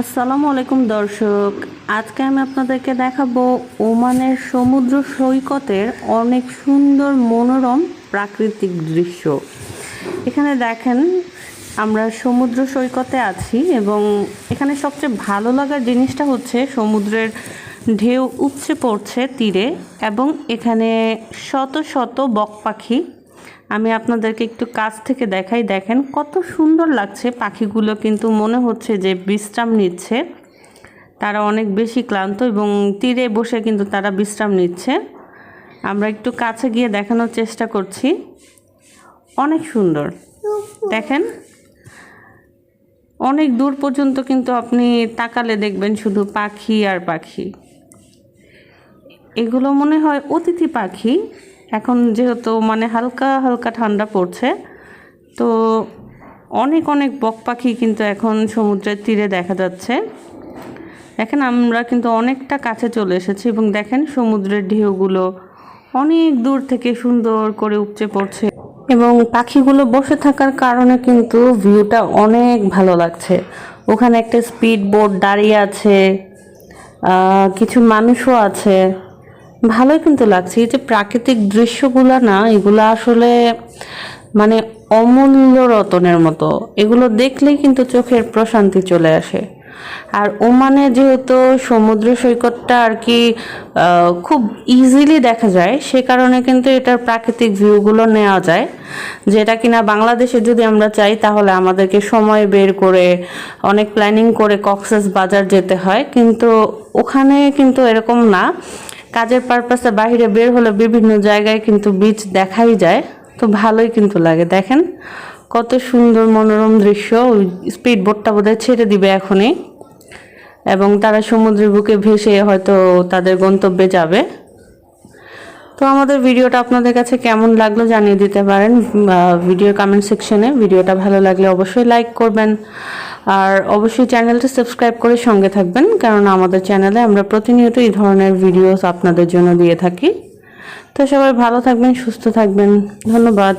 আসসালামু আলাইকুম দর্শক। আজকে আমি আপনাদেরকে দেখাবো ওমানের সমুদ্র সৈকতের অনেক সুন্দর মনোরম প্রাকৃতিক দৃশ্য। এখানে দেখেন, আমরা সমুদ্র সৈকতে আছি এবং এখানে সবচেয়ে ভালো লাগার জিনিসটা হচ্ছে সমুদ্রের ঢেউ উপচে পড়ছে তীরে এবং এখানে শত শত বক পাখি আমি আপনাদেরকে একটু কাছ থেকে দেখাই, দেখেন কত সুন্দর লাগছে পাখিগুলো কিন্তু মনে হচ্ছে যে বিশ্রাম নিচ্ছে। তারা অনেক বেশি ক্লান্ত এবং তীরে বসে কিন্তু তারা বিশ্রাম নিচ্ছে। আমরা একটু কাছে গিয়ে দেখানোর চেষ্টা করছি। অনেক সুন্দর। দেখেন, অনেক দূর পর্যন্ত কিন্তু আপনি তাকালে দেখবেন শুধু পাখি আর পাখি। এগুলো মনে হয় অতিথি পাখি। এখন যেহেতু মানে হালকা হালকা ঠান্ডা পড়ছে, তো অনেক অনেক বক পাখি কিন্তু এখন সমুদ্রের তীরে দেখা যাচ্ছে। দেখেন, আমরা কিন্তু অনেকটা কাছে চলে এসেছি এবং দেখেন সমুদ্রের ঢেউগুলো অনেক দূর থেকে সুন্দর করে উপচে পড়ছে এবং পাখিগুলো বসে থাকার কারণে কিন্তু ভিউটা অনেক ভালো লাগছে। ওখানে একটা স্পিড বোট দাঁড়িয়ে আছে কিছু মানুষও আছে। ভালোই কিন্তু লাগছে। এই যে প্রাকৃতিক দৃশ্যগুলো না, এগুলো আসলে মানে অমূল্য রতনের মতো। এগুলো দেখলেই কিন্তু চোখের প্রশান্তি চলে আসে। আর ওমানে যেহেতু সমুদ্র সৈকতটা আর কি খুব ইজিলি দেখা যায়, সে কারণে কিন্তু এটার প্রাকৃতিক ভিউগুলো নেওয়া যায়। যেটা কিনা বাংলাদেশে যদি আমরা চাই, তাহলে আমাদেরকে সময় বের করে, অনেক প্ল্যানিং করে কক্সেস বাজার যেতে হয়। কিন্তু ওখানে কিন্তু এরকম না। কাজের পারপাসে বাইরে বের হলে বিভিন্ন জায়গায় কিন্তু বিচ দেখাই যায়, তো ভালোই কিন্তু লাগে। দেখেন কত সুন্দর মনোরম দৃশ্য, ওই স্পিড বোটটা বোধহয় ছেড়ে দিবে এখনই। এবং তারা সমুদ্রের বুকে ভেসে হয়তো তাদের গন্তব্যে যাবে। তো আমাদের ভিডিওটা আপনাদের কাছে কেমন লাগল জানিয়ে দিতে পারেন ভিডিও কমেন্ট সেকশনে ভিডিওটা ভালো লাগলে অবশ্যই লাইক করবেন। আর অবশ্যই চ্যানেলটা সাবস্ক্রাইব করে সঙ্গে থাকবেন, কারণ আমাদের চ্যানেলে আমরা প্রতিনিয়ত এই ধরনের ভিডিওস আপনাদের জন্য দিয়ে থাকি। তো সবাই ভালো থাকবেন, সুস্থ থাকবেন। ধন্যবাদ।